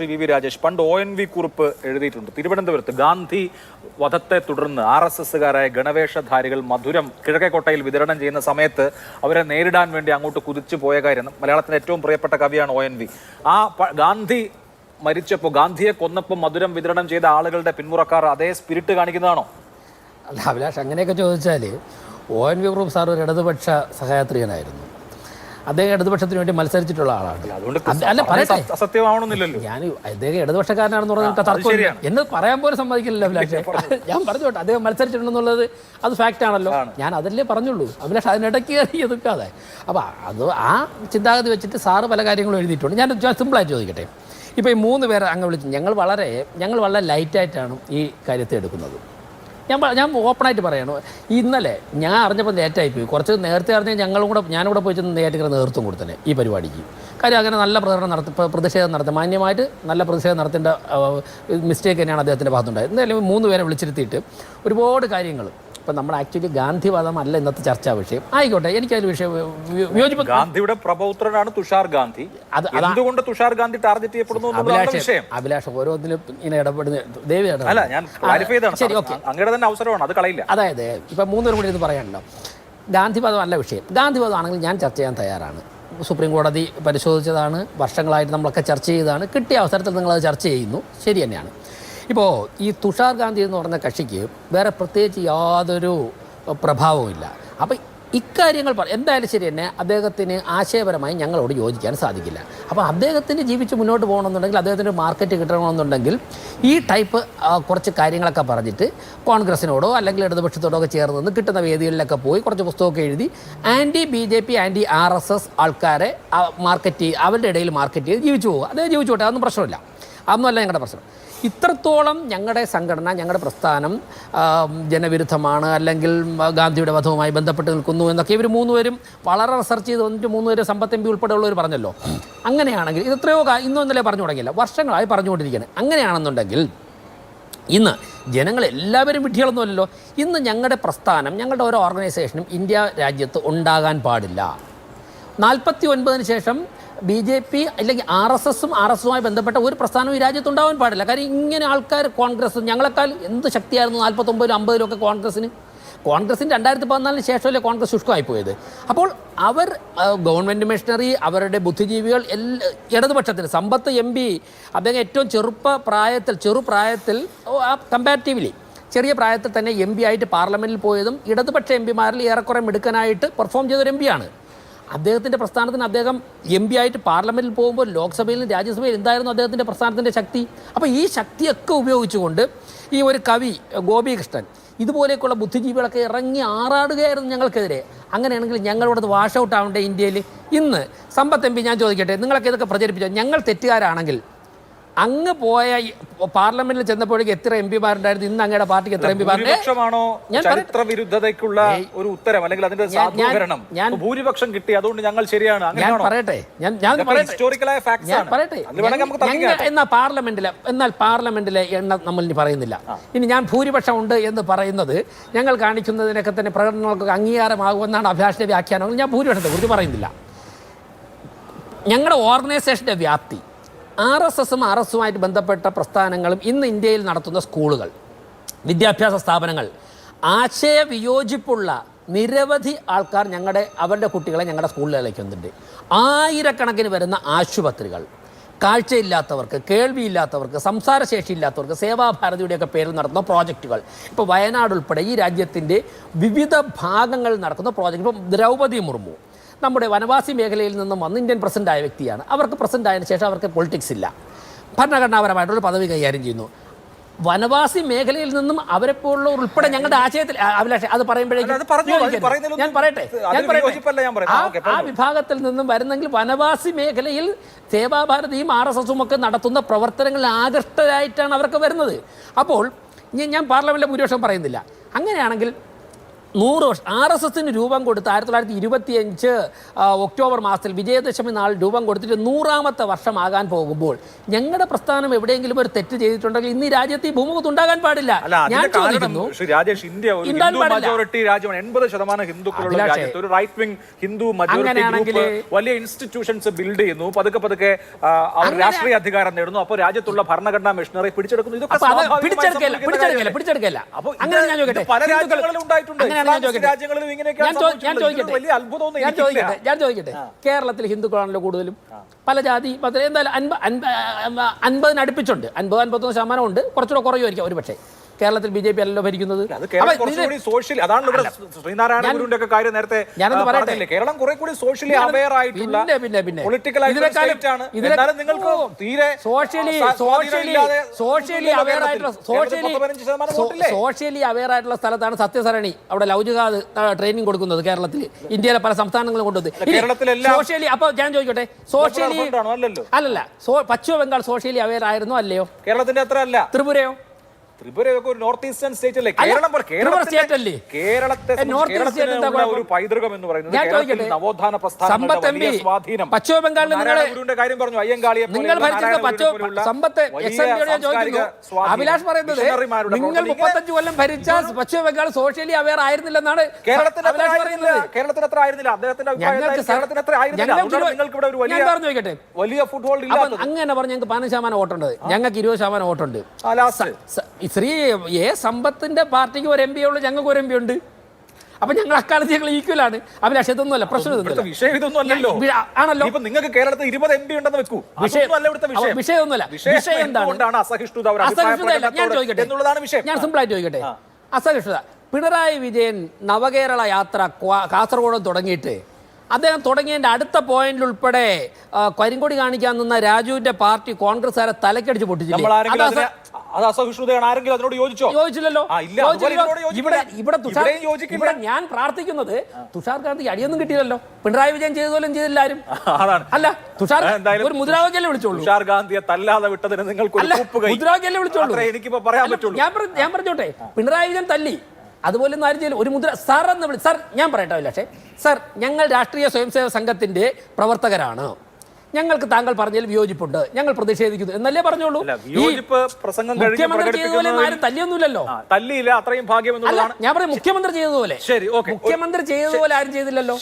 Shri V V Rajesh പണ്ട് O N V കുറിപ്പ് എഴുതിയിട്ടുണ്ട്. തിരുവനന്തപുരത്ത് ഗാന്ധി വധത്തെ തുടർന്ന് ആർ എസ് എസ്സുകാരായ ഗണവേഷധാരികൾ മധുരം കിഴക്കേക്കോട്ടയിൽ വിതരണം ചെയ്യുന്ന സമയത്ത് അവരെ നേരിടാൻ വേണ്ടി അങ്ങോട്ട് കുതിച്ചു പോയ കാര്യം മലയാളത്തിന്റെ ഏറ്റവും പ്രിയപ്പെട്ട കവിയാണ് ഒ എൻ വി ആ ഗാന്ധി മരിച്ചപ്പോൾ ഗാന്ധിയെ കൊന്നപ്പോൾ മധുരം വിതരണം ചെയ്ത ആളുകളുടെ പിന്മുറക്കാർ അതേ സ്പിരിറ്റ് കാണിക്കുന്നതാണോ? അല്ല അഭിലാഷ് അങ്ങനെയൊക്കെ ചോദിച്ചാൽ O N V group sir ഒരു ഇടതുപക്ഷ സഹയാത്രികനായിരുന്നു. അദ്ദേഹം ഇടതുപക്ഷത്തിന് വേണ്ടി മത്സരിച്ചിട്ടുള്ള ആളാണ്. അല്ല പറയട്ടെ. സത്യ- അസത്യമാവണമെന്നില്ലല്ലോ. ഞാൻ അദ്ദേഹം ഇടതുപക്ഷക്കാരനാണെന്ന് പറഞ്ഞാൽ തർക്കമില്ല എന്ന് പറയാൻ പോലും സമ്മതിക്കില്ലല്ലോ അഭിലാഷ്. ഞാൻ പറഞ്ഞോട്ടെ അദ്ദേഹം മത്സരിച്ചിട്ടുണ്ടെന്നുള്ളത് അത് ഫാക്റ്റ് ആണല്ലോ. ഞാൻ അതല്ലേ പറഞ്ഞുള്ളൂ. അഭിലാഷ് അതിനിടയ്ക്ക് കയറി എതുക്കാതെ അപ്പോൾ അത് ആ ചിന്താഗതി വെച്ചിട്ട് സാറ് പല കാര്യങ്ങളും എഴുതിയിട്ടുണ്ട്. ഞാൻ സിമ്പിളായിട്ട് ചോദിക്കട്ടെ. ഇപ്പോൾ ഈ മൂന്ന് പേരെ അങ്ങ് വിളിച്ചു ഞങ്ങൾ വളരെ ഞങ്ങൾ വളരെ ലൈറ്റായിട്ടാണ് ഈ കാര്യത്തെ എടുക്കുന്നത്. ഞാൻ ഞാൻ ഓപ്പണായിട്ട് പറയണു. ഇന്നലെ ഞാൻ അറിഞ്ഞപ്പോൾ നേറ്റായി പോയി കുറച്ച് നേരത്തെ അറിഞ്ഞാൽ ഞങ്ങളും കൂടെ ഞാനും കൂടെ പോയി ചെന്ന് നേരിട്ട് നേതൃത്വം കൊടുത്തന്നെ ഈ പരിപാടിക്ക്. കാര്യം അങ്ങനെ നല്ല പ്രകടനം നടത്തി പ്ര- പ്രതിഷേധം നടത്തി. മാന്യമായിട്ട് നല്ല പ്രതിഷേധം നടത്തേണ്ട മിസ്റ്റേക്ക് തന്നെയാണ് അദ്ദേഹത്തിന്റെ ഭാഗത്തുണ്ടായത്. എന്തായാലും മൂന്ന് പേരെ വിളിച്ചിരുത്തിയിട്ട് ഒരുപാട് കാര്യങ്ങൾ ഇപ്പം നമ്മൾ ആക്ച്വലി ഗാന്ധിവാദം അല്ല ഇന്നത്തെ ചർച്ചാ വിഷയം. ആയിക്കോട്ടെ എനിക്കതിൽ വിഷയം വിയോജിപ്പ് ഗാന്ധിയുടെ പ്രബോധനാണ് തുഷാർ ഗാന്ധി. അത് അതുകൊണ്ട് തുഷാർ ഗാന്ധി ടാർഗറ്റ് ചെയ്യപ്പെടുന്നു അഭിലാഷ് വിഷയം. അഭിലാഷ് ഓരോന്നിലും ഇങ്ങനെ ഇടപെടുന്ന ദേവി അങ്ങനെ അല്ല ഞാൻ ക്ലാരിഫൈ ചെയ്താണ് ശരി സാർ. ഓക്കെ. അങ്ങയുടെ തന്നെ അവസരമാണ് അത് കളയില്ല. അതായത് ഇപ്പം മൂന്നര കൂടി ഇത് പറയാനുണ്ടോ? ഗാന്ധിവാദം അല്ല വിഷയം. ഗാന്ധിവാദം ആണെങ്കിൽ ഞാൻ ചർച്ച ചെയ്യാൻ തയ്യാറാണ്. സുപ്രീം കോടതി പരിശോധിച്ചതാണ് വർഷങ്ങളായിട്ട് നമ്മളൊക്കെ ചർച്ച ചെയ്തതാണ്. കിട്ടിയ അവസരത്തിൽ നിങ്ങളത് ചർച്ച ചെയ്യുന്നു. ശരി തന്നെയാണ്. ഇപ്പോൾ ഈ തുഷാർ ഗാന്ധി എന്ന് പറഞ്ഞ കക്ഷിക്ക് വേറെ പ്രത്യേകിച്ച് യാതൊരു പ്രഭാവവുമില്ല അപ്പം ഇക്കാര്യങ്ങൾ എന്തായാലും ശരി തന്നെ അദ്ദേഹത്തിന് ആശയപരമായി ഞങ്ങളോട് യോജിക്കാൻ സാധിക്കില്ല. അപ്പോൾ അദ്ദേഹത്തിന് ജീവിച്ച് മുന്നോട്ട് പോകണമെന്നുണ്ടെങ്കിൽ അദ്ദേഹത്തിന് മാർക്കറ്റ് കിട്ടണമെന്നുണ്ടെങ്കിൽ ഈ ടൈപ്പ് കുറച്ച് കാര്യങ്ങളൊക്കെ പറഞ്ഞിട്ട് കോൺഗ്രസിനോടോ അല്ലെങ്കിൽ ഇടതുപക്ഷത്തോടോ ഒക്കെ ചേർന്ന് നിന്ന് കിട്ടുന്ന വേദികളിലൊക്കെ പോയി കുറച്ച് പുസ്തകമൊക്കെ എഴുതി anti B J P anti R S S ആൾക്കാരെ മാർക്കറ്റ് അവരുടെ ഇടയിൽ മാർക്കറ്റ് ചെയ്ത് ജീവിച്ചു പോകുക അദ്ദേഹം ജീവിച്ചു പോട്ടെ അതൊന്നും പ്രശ്നമില്ല. അതൊന്നുമല്ല ഞങ്ങളുടെ പ്രശ്നം. ഇത്രത്തോളം ഞങ്ങളുടെ സംഘടന ഞങ്ങളുടെ പ്രസ്ഥാനം ജനവിരുദ്ധമാണ് അല്ലെങ്കിൽ ഗാന്ധിയുടെ വധവുമായി ബന്ധപ്പെട്ട് നിൽക്കുന്നു എന്നൊക്കെ ഇവർ മൂന്നുപേരും വളരെ റിസർച്ച് ചെയ്ത് വന്നിട്ട് മൂന്നുപേരും സമ്പത്ത് എം പി ഉൾപ്പെടെയുള്ളവർ പറഞ്ഞല്ലോ. അങ്ങനെയാണെങ്കിൽ ഇത് എത്രയോ ഇന്നും ഇന്നലെ പറഞ്ഞു തുടങ്ങിയില്ല. വർഷങ്ങളായി പറഞ്ഞുകൊണ്ടിരിക്കുകയാണ്. അങ്ങനെയാണെന്നുണ്ടെങ്കിൽ ഇന്ന് ജനങ്ങൾ എല്ലാവരും വിഡ്ഢികളൊന്നുമല്ലല്ലോ. ഇന്ന് ഞങ്ങളുടെ പ്രസ്ഥാനം ഞങ്ങളുടെ ഓരോ ഓർഗനൈസേഷനും ഇന്ത്യ രാജ്യത്ത് ഉണ്ടാകാൻ പാടില്ല. നാൽപ്പത്തി ഒൻപതിന് ശേഷം ബി ജെ പി അല്ലെങ്കിൽ ആർ എസ് എസും ആർ എസുമായി ബന്ധപ്പെട്ട ഒരു പ്രസ്ഥാനവും ഈ രാജ്യത്ത് ഉണ്ടാവാൻ പാടില്ല. കാര്യം ഇങ്ങനെ ആൾക്കാർ കോൺഗ്രസ് ഞങ്ങളെക്കാൾ എന്ത് ശക്തിയായിരുന്നു നാൽപ്പത്തൊമ്പതിലും അമ്പതിലും ഒക്കെ കോൺഗ്രസ്സിന്? കോൺഗ്രസിന് രണ്ടായിരത്തി പതിനാലിന് ശേഷമല്ലേ കോൺഗ്രസ് ശുഷ്കമായി പോയത് അപ്പോൾ അവർ ഗവൺമെന്റ് മിഷണറി അവരുടെ ബുദ്ധിജീവികൾ എല്ലാ ഇടതുപക്ഷത്തിന് സമ്പത്ത് എം പി അദ്ദേഹം ഏറ്റവും ചെറുപ്പ പ്രായത്തിൽ ചെറുപ്രായത്തിൽ കമ്പാരിറ്റീവ്ലി ചെറിയ പ്രായത്തിൽ തന്നെ എം പി ആയിട്ട് പാർലമെന്റിൽ പോയതും ഇടതുപക്ഷ എം പിമാരിൽ ഏറെക്കുറെ മിടുക്കനായിട്ട് പെർഫോം ചെയ്തൊരു എം പിയാണ് അദ്ദേഹത്തിന്റെ പ്രസ്ഥാനത്തിന് അദ്ദേഹം എം പി ആയിട്ട് പാർലമെന്റിൽ പോകുമ്പോൾ ലോക്സഭയിലും രാജ്യസഭയിലും എന്തായിരുന്നു അദ്ദേഹത്തിന്റെ പ്രസ്ഥാനത്തിന്റെ ശക്തി? അപ്പോൾ ഈ ശക്തിയൊക്കെ ഉപയോഗിച്ചുകൊണ്ട് ഈ ഒരു കവി ഗോപികൃഷ്ണൻ ഇതുപോലെയൊക്കെയുള്ള ബുദ്ധിജീവികളൊക്കെ ഇറങ്ങി ആറാടുകയായിരുന്നു ഞങ്ങൾക്കെതിരെ. അങ്ങനെയാണെങ്കിൽ ഞങ്ങളിവിടെ വാഷ് ഔട്ട് ആവേണ്ട ഇന്ത്യയിൽ? ഇന്ന് സമ്പത്ത് എം പി ഞാൻ ചോദിക്കട്ടെ നിങ്ങളൊക്കെ ഇതൊക്കെ പ്രചരിപ്പിച്ചോ? ഞങ്ങൾ തെറ്റുകാരാണെങ്കിൽ അങ്ങ് പോയ പാർലമെന്റിൽ ചെന്നപ്പോഴേക്ക് എത്ര എം പിമാരുണ്ടായിരുന്നു? ഇന്ന് അങ്ങയുടെ പാർട്ടിക്ക് എത്ര എം പിമാരുണ്ട് ഞാൻ പറ- ചരിത്ര വിരുദ്ധതയ്ക്കുള്ള ഒരു ഉത്തരം അല്ലെങ്കിൽ അതിന്റെ സാധൂകരണം ഭൂരിപക്ഷം കിട്ടി. അതുകൊണ്ട് ഞങ്ങൾ ശരിയാണ്. ഞാൻ പറയട്ടെ. ഞാൻ ഞാൻ ഹിസ്റ്റോറിക്കലായ ഫാക്ട്സ് പറയട്ടെ. എന്നാൽ പാർലമെന്റിലെ എന്നാൽ പാർലമെന്റിലെ എണ്ണം നമ്മൾ ഇനി പറയുന്നില്ല ഇനി ഞാൻ ഭൂരിപക്ഷം ഉണ്ട് എന്ന് പറയുന്നത് ഞങ്ങൾ കാണിക്കുന്നതിനൊക്കെ തന്നെ പ്രകടനങ്ങൾക്ക് അംഗീകാരമാകുമെന്നാണ് അഭിലാഷിന്റെ വ്യാഖ്യാനങ്ങൾ. ഞാൻ ഭൂരിപക്ഷത്തെ കുറിച്ച് പറയുന്നില്ല. ഞങ്ങളുടെ ഓർഗനൈസേഷന്റെ വ്യാപ്തി. ആർ എസ് എസും ആർ എസുമായിട്ട് ബന്ധപ്പെട്ട പ്രസ്ഥാനങ്ങളും ഇന്ന് ഇന്ത്യയിൽ നടത്തുന്ന സ്കൂളുകൾ വിദ്യാഭ്യാസ സ്ഥാപനങ്ങൾ ആശയവിയോജിപ്പുള്ള നിരവധി ആൾക്കാർ ഞങ്ങളുടെ അവരുടെ കുട്ടികളെ ഞങ്ങളുടെ സ്കൂളിലേക്ക് വന്നിട്ടുണ്ട്. ആയിരക്കണക്കിന് വരുന്ന ആശുപത്രികൾ കാഴ്ചയില്ലാത്തവർക്ക് കേൾവിയില്ലാത്തവർക്ക് സംസാരശേഷി ഇല്ലാത്തവർക്ക് സേവാഭാരതിയുടെയൊക്കെ പേരിൽ നടത്തുന്ന പ്രോജക്റ്റുകൾ. ഇപ്പോൾ വയനാട് ഉൾപ്പെടെ ഈ രാജ്യത്തിന്റെ വിവിധ ഭാഗങ്ങളിൽ നടക്കുന്ന പ്രോജക്റ്റ് ഇപ്പം ദ്രൗപദി മുർമു നമ്മുടെ വനവാസി മേഖലയിൽ നിന്നും വന്ന് ഇന്ത്യൻ പ്രസിഡന്റ് ആയ വ്യക്തിയാണ്. അവർക്ക് പ്രസിഡന്റ് ആയതിനു ശേഷം അവർക്ക് പൊളിറ്റിക്സ് ഇല്ല. ഭരണഘടനാപരമായിട്ടുള്ള പദവി കൈകാര്യം ചെയ്യുന്നു. വനവാസി മേഖലയിൽ നിന്നും അവരെ പോലുള്ള ഉൾപ്പെടെ ഞങ്ങളുടെ ആശയത്തിൽ അഭിലാഷ് അത് പറയുമ്പോഴേക്കും ഞാൻ പറയട്ടെ ഞാൻ പറയട്ടെ. ആ- വിഭാഗത്തിൽ നിന്നും വരുന്നെങ്കിൽ വനവാസി മേഖലയിൽ സേവാഭാരതിയും ആർ എസ് എസും ഒക്കെ നടത്തുന്ന പ്രവർത്തനങ്ങളിൽ ആകൃഷ്ടരായിട്ടാണ് അവർക്ക് വരുന്നത്. അപ്പോൾ ഞാൻ- ഞാൻ പാർലമെന്റിലെ ഭൂരിപക്ഷം പറയുന്നില്ല. അങ്ങനെയാണെങ്കിൽ നൂറ് വർഷം ആർ എസ് എസിന് രൂപം കൊടുത്ത് ആയിരത്തി തൊള്ളായിരത്തി ഇരുപത്തി അഞ്ച് ഒക്ടോബർ മാസത്തിൽ വിജയദശമി നാൾ രൂപം കൊടുത്തിട്ട് നൂറാമത്തെ വർഷമാകാൻ പോകുമ്പോൾ ഞങ്ങളുടെ പ്രസ്ഥാനം എവിടെയെങ്കിലും ഒരു തെറ്റ് ചെയ്തിട്ടുണ്ടെങ്കിൽ ഇന്ന് ഈ രാജ്യത്ത് ഈ ഭൂമുഖത്ത് ഉണ്ടാകാൻ പാടില്ല. ഞാൻ ചോദിക്കുന്നു രാജേഷ് ഇന്ത്യ ഒരു ഹിന്ദു പാടില്ല. മജോറിറ്റി രാജ്യമാണ്. എൺപത് ശതമാനം ഹിന്ദുക്കളുള്ള അഭിലാഷേ, രാജ്യത്ത് ഒരു റൈറ്റ് വിംഗ് ഹിന്ദു മജോറിറ്റി അങ്ങനെയാണെങ്കിൽ- വലിയ ഇൻസ്റ്റിറ്റ്യൂഷൻസ് ബിൽഡ് ചെയ്യുന്നു. പതുക്കെ പതുക്കെ അവർ രാഷ്ട്രീയ അധികാരം നേടുന്നു. അപ്പോൾ രാജ്യത്തുള്ള ഭരണഘടനാ മിഷണറി പിടിച്ചെടുക്കുന്നു. ഇതൊക്കെ പിടിച്ചെടുക്കില്ല പിടിച്ചെടുക്കില്ല പിടിച്ചെടുക്കില്ല. അപ്പോൾ അങ്ങനെ ഞാൻ ചോദിക്കട്ടെ പല രാജ്യങ്ങളിലും ഉണ്ടായിട്ടുണ്ട്. ഞാൻ ചോദിക്കട്ടെ. ഞാൻ ഞാൻ കേരളത്തിൽ ഹിന്ദുക്കളാണല്ലോ കൂടുതലും. പല ജാതി മത എന്തായാലും അൻപ അൻപ അൻപതിന് അടുപ്പിച്ചുണ്ട്. അൻപത് അൻപത്തൊന്ന് ശതമാനം ഉണ്ട് കുറച്ചുകൂടെ കുറയുമായിരിക്കും ഒരു പക്ഷേ കേരളത്തിൽ ബി ജെ പി അല്ലല്ലോ ഭരിക്കുന്നത്. കേരളം ഞാനൊന്ന് പറയട്ടെ. കുറെ കൂടി സോഷ്യലി അവയർ ആയിട്ടുള്ള പിന്നെ പിന്നെ പിന്നെ. പൊളിറ്റിക്കൽ ആണ്. ഇതിനെ- എന്നാലും നിങ്ങൾക്ക് തീരെ സോഷ്യലി സോഷ്യലി സോഷ്യലി അവെയർ ആയിട്ടുള്ള സോഷ്യലി സോഷ്യലി അവെയർ ആയിട്ടുള്ള സ്ഥലത്താണ് സത്യസരണി അവിടെ ലൗചികാത് ട്രെയിനിങ് കൊടുക്കുന്നത് കേരളത്തിൽ. ഇന്ത്യയിലെ പല സംസ്ഥാനങ്ങളും കൊണ്ടുവന്ന്. കേരളത്തിലെല്ലാം- സോഷ്യലി അപ്പൊ ഞാൻ ചോദിക്കട്ടെ? സോഷ്യലി അല്ലല്ലോ. പശ്ചിമ ബംഗാൾ സോഷ്യലി അവയർ ആയിരുന്നു അല്ലയോ? കേരളത്തിന്റെ അത്ര അല്ല ത്രിപുരയോ? ത്രിപുരയൊക്കെ ഒരു നോർത്ത് ഈസ്റ്റേൺ സ്റ്റേറ്റ് അല്ലേ? കേരളം? കേരളത്തെ ഒരു പൈതൃകം എന്ന് പറയുന്നത് കേരളത്തിൽ നവോത്ഥാന പ്രസ്ഥാനങ്ങളുടെ സ്വാധീനം. പശ്ചിമ കാര്യം പറഞ്ഞു അയ്യങ്കാളിയെ നിങ്ങൾ അഭിലാഷ് പറയുന്നത് നിങ്ങൾ മുപ്പത്തഞ്ചു കൊല്ലം ഭരിച്ച പശ്ചിമ ബംഗാൾ സോഷ്യലി അവയർ ആയിരുന്നില്ലെന്നാണ് കേരളത്തിന് ആയിരുന്നില്ല. പറയുന്നത്. കേരളത്തിന് അത്ര ആയിരുന്നില്ല. അദ്ദേഹത്തിന്റെ കേരളത്തിന് അത്ര ആയിരുന്നില്ല. വലിയ ഫുട്ബോൾ അങ്ങനെ പറഞ്ഞ് ഞങ്ങൾക്ക് പതിനഞ്ച് ശതമാനം വോട്ടുണ്ട്. ഞങ്ങൾക്ക് ഇരുപത് ശതമാനം വോട്ടുണ്ട്. ശ്രീ എ സമ്പത്തിന്റെ പാർട്ടിക്ക് ഒരു എം പി ഉള്ളൂ ഞങ്ങൾക്ക് ഒരു എം പി ഉണ്ട്. അപ്പൊ ഞങ്ങൾ അക്കാലത്ത് ഞങ്ങൾ ഈക്വലാണ് അഭിലാഷ് ഇതൊന്നുമല്ല. പ്രശ്നം വിഷയം ഇതൊന്നും അല്ലല്ലോ ആണല്ലോ. ഇപ്പൊ നിങ്ങൾക്ക് കേരളത്തിൽ ഇരുപത് എം പി ഉണ്ടെന്ന് വെക്കൂ. വിഷയം വിഷയമൊന്നുമല്ല. വിഷയം എന്താണ്? അസഹിഷ്ണുത ഞാൻ ചോദിക്കട്ടെ. എന്നുള്ളതാണ് വിഷയം. ഞാൻ സിമ്പിൾ ആയിട്ട് ചോദിക്കട്ടെ. അസഹിഷ്ണുത. പിണറായി വിജയൻ നവകേരള യാത്ര കാസർഗോഡ് തുടങ്ങിയിട്ട് അദ്ദേഹം തുടങ്ങിയതിന്റെ അടുത്ത പോയിന്റിൽ ഉൾപ്പെടെ കരിങ്കൊടി കാണിക്കാൻ നിന്ന രാജുവിന്റെ പാർട്ടി കോൺഗ്രസ്സുകാരെ തലക്കടിച്ച് ആരെങ്കിലും അത് അസഹിഷ്ണുതയാണ്. ആരെങ്കിലും അതിനോട് യോജിച്ചോ? യോജിച്ചില്ലല്ലോ. ആ, ഇല്ല, അതുപോലെ യോജിച്ചില്ല. ഇതിനോട് യോജിക്കില്ല. ഇവിടെ ഇവിടെ തുഷാർ ഇവിടെയും യോജിക്കില്ല. ഇവിടെ ഞാൻ പ്രാർത്ഥിക്കുന്നത് തുഷാർ ഗാന്ധി അടിയൊന്നും കിട്ടിയില്ലല്ലോ. പിണറായി വിജയൻ ചെയ്തതുപോലും ചെയ്തില്ല ആരും അതാണ് അല്ല തുഷാർ എന്തായാലും ഒരു മുദ്രാവാക്യല്ലേ വിളിച്ചോളൂ തുഷാർ ഗാന്ധിയെ തല്ലാതെ വിട്ടതിന് നിങ്ങൾക്ക് ഒരു അല്ല കൂപ്പ് കൈ മുദ്രാവാക്യല്ലേ വിളിച്ചോളൂ അത്രേ എനിക്കിപ്പോ പറയാൻ അല്ല, പറ്റുള്ളൂ. ഞാൻ പറ- ഞാൻ പറഞ്ഞോട്ടെ. പിണറായി വിജയൻ തല്ലി. അതുപോലെ ഒന്നും ആരും ചെയ്യില്ല ഒരു മുദ്ര സാർ എന്ന് വിളി സാർ ഞാൻ പറയട്ടെ അഭിലാഷേ. സാർ ഞങ്ങൾ രാഷ്ട്രീയ സ്വയംസേവക സംഘത്തിന്റെ പ്രവർത്തകരാണ്. ഞങ്ങൾക്ക് താങ്കൾ പറഞ്ഞതിൽ വിയോജിപ്പുണ്ട്. ഞങ്ങൾ പ്രതിഷേധിക്കുന്നു എന്നല്ലേ പറഞ്ഞോളൂ വിയോജിപ്പ് പ്രസംഗം മുഖ്യമന്ത്രി ചെയ്തതുപോലെ ആരും തല്ലിയൊന്നുമില്ലല്ലോ. തല്ലിയില്ല അത്രയും ഭാഗ്യം ഞാൻ പറയാം മുഖ്യമന്ത്രി ചെയ്തതുപോലെ. ശരി. മുഖ്യമന്ത്രി ചെയ്തതുപോലെ ആരും ചെയ്തില്ലല്ലോ.